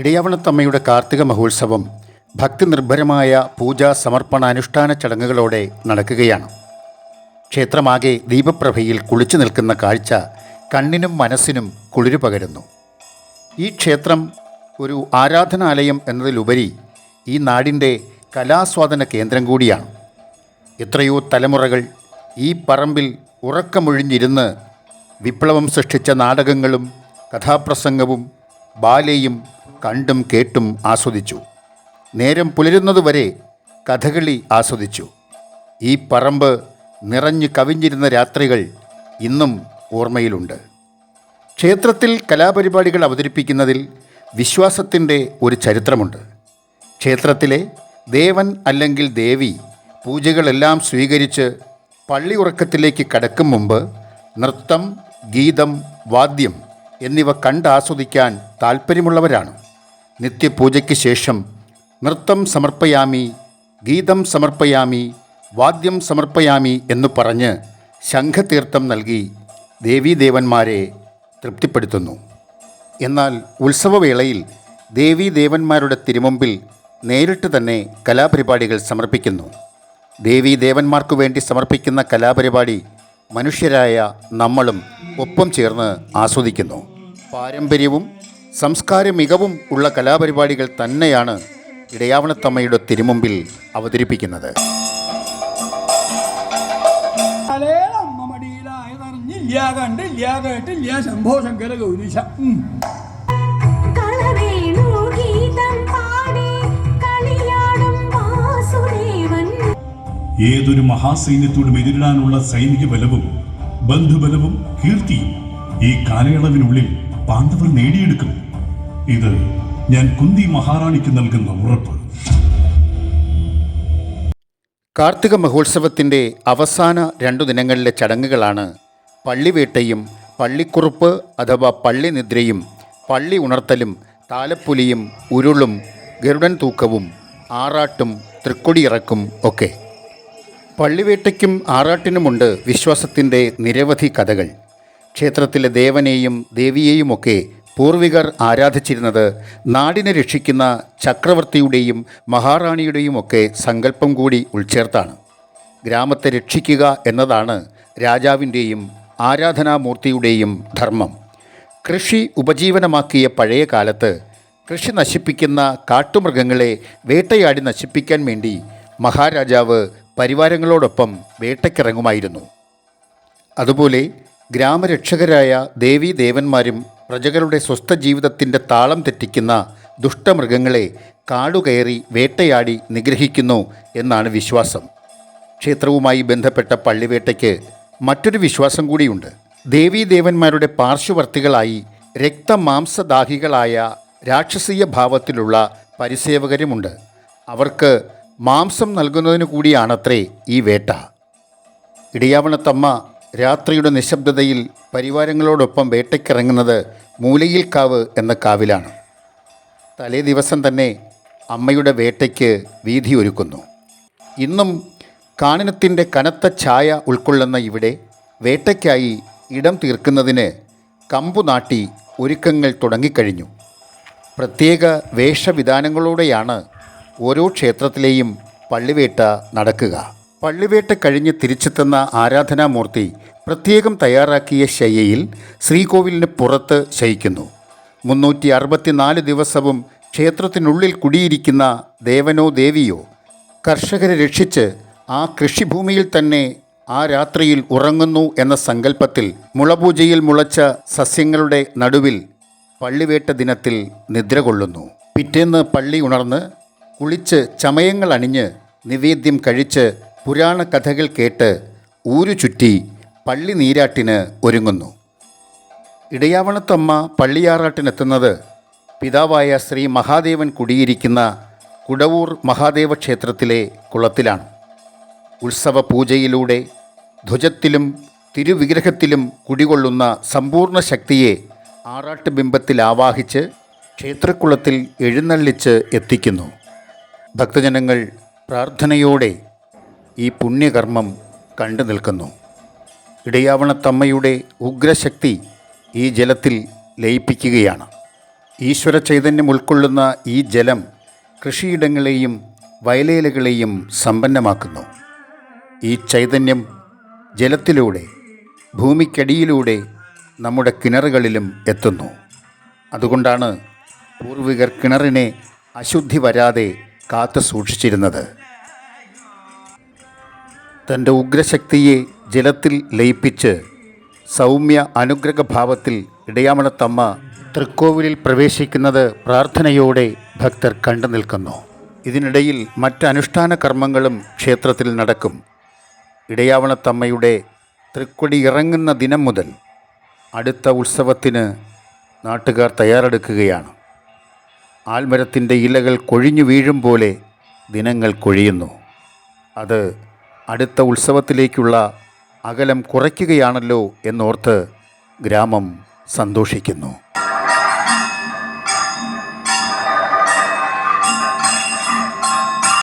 ഇടയാവണത്തമ്മയുടെ കാർത്തിക മഹോത്സവം ഭക്തി നിർഭരമായ പൂജാ സമർപ്പണ അനുഷ്ഠാന ചടങ്ങുകളോടെ നടക്കുകയാണ്. ക്ഷേത്രമാകെ ദീപപ്രഭയിൽ കുളിച്ചു നിൽക്കുന്ന കാഴ്ച കണ്ണിനും മനസ്സിനും കുളിരു പകരുന്നു. ഈ ക്ഷേത്രം ഒരു ആരാധനാലയം എന്നതിലുപരി ഈ നാടിന്റെ കലാസ്വാദന കേന്ദ്രം കൂടിയാണ്. എത്രയോ തലമുറകൾ ഈ പറമ്പിൽ ഉറക്കമൊഴിഞ്ഞിരുന്ന് വിപ്ലവം സൃഷ്ടിച്ച നാടകങ്ങളും കഥാപ്രസംഗവും ബാലയും കണ്ടും കേട്ടും ആസ്വദിച്ചു. നേരം പുലരുന്നതുവരെ കഥകളി ആസ്വദിച്ചു. ഈ പറമ്പ് നിറഞ്ഞു കവിഞ്ഞിരുന്ന രാത്രികൾ ഇന്നും ഓർമ്മയിലുണ്ട്. ക്ഷേത്രത്തിൽ കലാപരിപാടികൾ അവതരിപ്പിക്കുന്നതിൽ വിശ്വാസത്തിന്റെ ഒരു ചരിത്രമുണ്ട്. ക്ഷേത്രത്തിലെ ദേവൻ അല്ലെങ്കിൽ ദേവി പൂജകളെല്ലാം സ്വീകരിച്ച് പള്ളി ഉറക്കത്തിലേക്ക് കടക്കും മുമ്പ് നൃത്തം ഗീതം വാദ്യം എന്നിവ കണ്ടാസ്വദിക്കാൻ താൽപ്പര്യമുള്ളവരാണ്. നിത്യപൂജയ്ക്ക് ശേഷം നൃത്തം സമർപ്പയാമി ഗീതം സമർപ്പയാമി വാദ്യം സമർപ്പയാമി എന്ന് പറഞ്ഞ് ശംഖതീർത്ഥം നൽകി ദേവീദേവന്മാരെ തൃപ്തിപ്പെടുത്തുന്നു. എന്നാൽ ഉത്സവവേളയിൽ ദേവീദേവന്മാരുടെ തിരുമുമ്പിൽ നേരിട്ട് തന്നെ കലാപരിപാടികൾ സമർപ്പിക്കുന്നു. ദേവീദേവന്മാർക്കു വേണ്ടി സമർപ്പിക്കുന്ന കലാപരിപാടി മനുഷ്യരായ നമ്മളും ഒപ്പം ചേർന്ന് ആസ്വദിക്കുന്നു. പാരമ്പര്യവും സംസ്കാര മികവും ഉള്ള കലാപരിപാടികൾ തന്നെയാണ് ഇടയാവണത്തമ്മയുടെ തിരുമുമ്പിൽ അവതരിപ്പിക്കുന്നത്. കണ്ടില്ല കേട്ടില്ല ശംഭോ ശങ്കര ഗൗരീശ. ഏതൊരു മഹാസൈന്യത്തോടും എതിരിടാനുള്ള സൈനിക ബലവും ബന്ധുബലവും കീർത്തിയും ഈ കാലയളവിനുള്ളിൽ പാണ്ഡവർ നേടിയെടുക്കും. ഇത് ഞാൻ കുന്തി മഹാറാണിക്ക് നൽകുന്ന ഉറപ്പ്. കാർത്തിക മഹോത്സവത്തിന്റെ അവസാന രണ്ടു ദിനങ്ങളിലെ ചടങ്ങുകളാണ് പള്ളിവേട്ടയും പള്ളിക്കുറുപ്പ് അഥവാ പള്ളിനിദ്രയും പള്ളി ഉണർത്തലും താലപ്പൊലിയും ഉരുളും ഗരുഡൻ തൂക്കവും ആറാട്ടും തൃക്കൊടിയിറക്കും ഒക്കെ. പള്ളിവേട്ടയ്ക്കും ആറാട്ടിനുമുണ്ട് വിശ്വാസത്തിന്റെ നിരവധി കഥകൾ. ക്ഷേത്രത്തിലെ ദേവനെയും ദേവിയെയുമൊക്കെ പൂർവികർ ആരാധിച്ചിരുന്നത് നാടിനെ രക്ഷിക്കുന്ന ചക്രവർത്തിയുടെയും മഹാറാണിയുടെയുമൊക്കെ സങ്കല്പം കൂടി ഉൾച്ചേർത്താണ്. ഗ്രാമത്തെ രക്ഷിക്കുക എന്നതാണ് രാജാവിന്റെയും ആരാധനാമൂർത്തിയുടെയും ധർമ്മം. കൃഷി ഉപജീവനമാക്കിയ പഴയ കാലത്ത് കൃഷി നശിപ്പിക്കുന്ന കാട്ടുമൃഗങ്ങളെ വേട്ടയാടി നശിപ്പിക്കാൻ വേണ്ടി മഹാരാജാവ് പരിവാരങ്ങളോടൊപ്പം വേട്ടയ്ക്കിറങ്ങുമായിരുന്നു. അതുപോലെ ഗ്രാമരക്ഷകരായ ദേവീ ദേവന്മാരും പ്രജകളുടെ സ്വസ്ഥ ജീവിതത്തിന്റെ താളം തെറ്റിക്കുന്ന ദുഷ്ടമൃഗങ്ങളെ കാടുകയറി വേട്ടയാടി നിഗ്രഹിക്കുന്നു എന്നാണ് വിശ്വാസം. ക്ഷേത്രവുമായി ബന്ധപ്പെട്ട പള്ളിവേട്ടയ്ക്ക് മറ്റൊരു വിശ്വാസം കൂടിയുണ്ട്. ദേവി ദേവന്മാരുടെ പാർശ്വവർത്തികളായി രക്തമാംസദാഹികളായ രാക്ഷസീയ ഭാവത്തിലുള്ള പരിസേവകരുമുണ്ട്. അവർക്ക് മാംസം നൽകുന്നതിനു കൂടിയാണത്രേ ഈ വേട്ട. ഇടിയാവണത്തമ്മ രാത്രിയുടെ നിശബ്ദതയിൽ പരിവാരങ്ങളോടൊപ്പം വേട്ടയ്ക്കിറങ്ങുന്നത് മൂലയിൽ കാവ് എന്ന കാവിലാണ്. തലേ ദിവസം തന്നെ അമ്മയുടെ വേട്ടയ്ക്ക് വീതി ഒരുക്കുന്നു. ഇന്നും കാനനത്തിന്റെ കനത്ത ഛായ ഉൾക്കൊള്ളുന്ന ഇവിടെ വേട്ടയ്ക്കായി ഇടം തീർക്കുന്നതിന് കമ്പു നാട്ടി ഒരുക്കങ്ങൾ തുടങ്ങിക്കഴിഞ്ഞു. പ്രത്യേക വേഷവിധാനങ്ങളോടെയാണ് ഓരോ ക്ഷേത്രത്തിലെയും പള്ളിവേട്ട നടക്കുക. പള്ളിവേട്ട കഴിഞ്ഞ് തിരിച്ചെത്തുന്ന ആരാധനാമൂർത്തി പ്രത്യേകം തയ്യാറാക്കിയ ശയ്യയിൽ ശ്രീകോവിലിന് പുറത്ത് ശയിക്കുന്നു. മുന്നൂറ്റി അറുപത്തിനാല് ദിവസവും ക്ഷേത്രത്തിനുള്ളിൽ കുടിയിരിക്കുന്ന ദേവനോ ദേവിയോ കർഷകരെ രക്ഷിച്ച് ആ കൃഷിഭൂമിയിൽ തന്നെ ആ രാത്രിയിൽ ഉറങ്ങുന്നു എന്ന സങ്കല്പത്തിൽ മുളപൂജയിൽ മുളച്ച സസ്യങ്ങളുടെ നടുവിൽ പള്ളിവേട്ട ദിനത്തിൽ നിദ്ര കൊള്ളുന്നു. പിറ്റേന്ന് പള്ളി ഉണർന്ന് കുളിച്ച് ചമയങ്ങൾ അണിഞ്ഞ് നിവേദ്യം കഴിച്ച് പുരാണ കഥകൾ കേട്ട് ഊരു ചുറ്റി പള്ളി നീരാട്ടിന് ഒരുങ്ങുന്നു. ഇടയാവണത്തമ്മ പള്ളിയാറാട്ടിനെത്തുന്നത് പിതാവായ ശ്രീ മഹാദേവൻ കുടിയിരിക്കുന്ന കുടവൂർ മഹാദേവ ക്ഷേത്രത്തിലെ കുളത്തിലാണ്. ഉത്സവ പൂജയിലൂടെ ധ്വജത്തിലും തിരുവിഗ്രഹത്തിലും കുടികൊള്ളുന്ന സമ്പൂർണ ശക്തിയെ ആറാട്ട് ബിംബത്തിൽ ആവാഹിച്ച് ക്ഷേത്രക്കുളത്തിൽ എഴുന്നള്ളിച്ച് എത്തിക്കുന്നു. ഭക്തജനങ്ങൾ പ്രാർത്ഥനയോടെ ഈ പുണ്യകർമ്മം കണ്ടു നിൽക്കുന്നു. ഇടയാവണത്തമ്മയുടെ ഉഗ്രശക്തി ഈ ജലത്തിൽ ലയിപ്പിക്കുകയാണ്. ഈശ്വര ചൈതന്യം ഉൾക്കൊള്ളുന്ന ഈ ജലം കൃഷിയിടങ്ങളെയും വയലേലകളെയും സമ്പന്നമാക്കുന്നു. ഈ ചൈതന്യം ജലത്തിലൂടെ ഭൂമിക്കടിയിലൂടെ നമ്മുടെ കിണറുകളിലും എത്തുന്നു. അതുകൊണ്ടാണ് പൂർവികർ കിണറിനെ അശുദ്ധി വരാതെ കാത്തു സൂക്ഷിച്ചിരുന്നത്. തന്റെ ഉഗ്രശക്തിയെ ജലത്തിൽ ലയിപ്പിച്ച് സൗമ്യ അനുഗ്രഹഭാവത്തിൽ ഇടയാമണത്തമ്മ തൃക്കോവിലിൽ പ്രവേശിക്കുന്നത് പ്രാർത്ഥനയോടെ ഭക്തർ കണ്ടു നിൽക്കുന്നു. ഇതിനിടയിൽ മറ്റ് അനുഷ്ഠാന കർമ്മങ്ങളും ക്ഷേത്രത്തിൽ നടക്കും. ഇടയാവണത്തമ്മയുടെ തൃക്കൊടി ഇറങ്ങുന്ന ദിനം മുതൽ അടുത്ത ഉത്സവത്തിന് നാട്ടുകാർ തയ്യാറെടുക്കുകയാണ്. ആൽമരത്തിന്റെ ഇലകൾ കൊഴിഞ്ഞു വീഴും പോലെ ദിനങ്ങൾ കൊഴിയുന്നു. അത് അടുത്ത ഉത്സവത്തിലേക്കുള്ള അകലം കുറയ്ക്കുകയാണല്ലോ എന്നോർത്ത് ഗ്രാമം സന്തോഷിക്കുന്നു.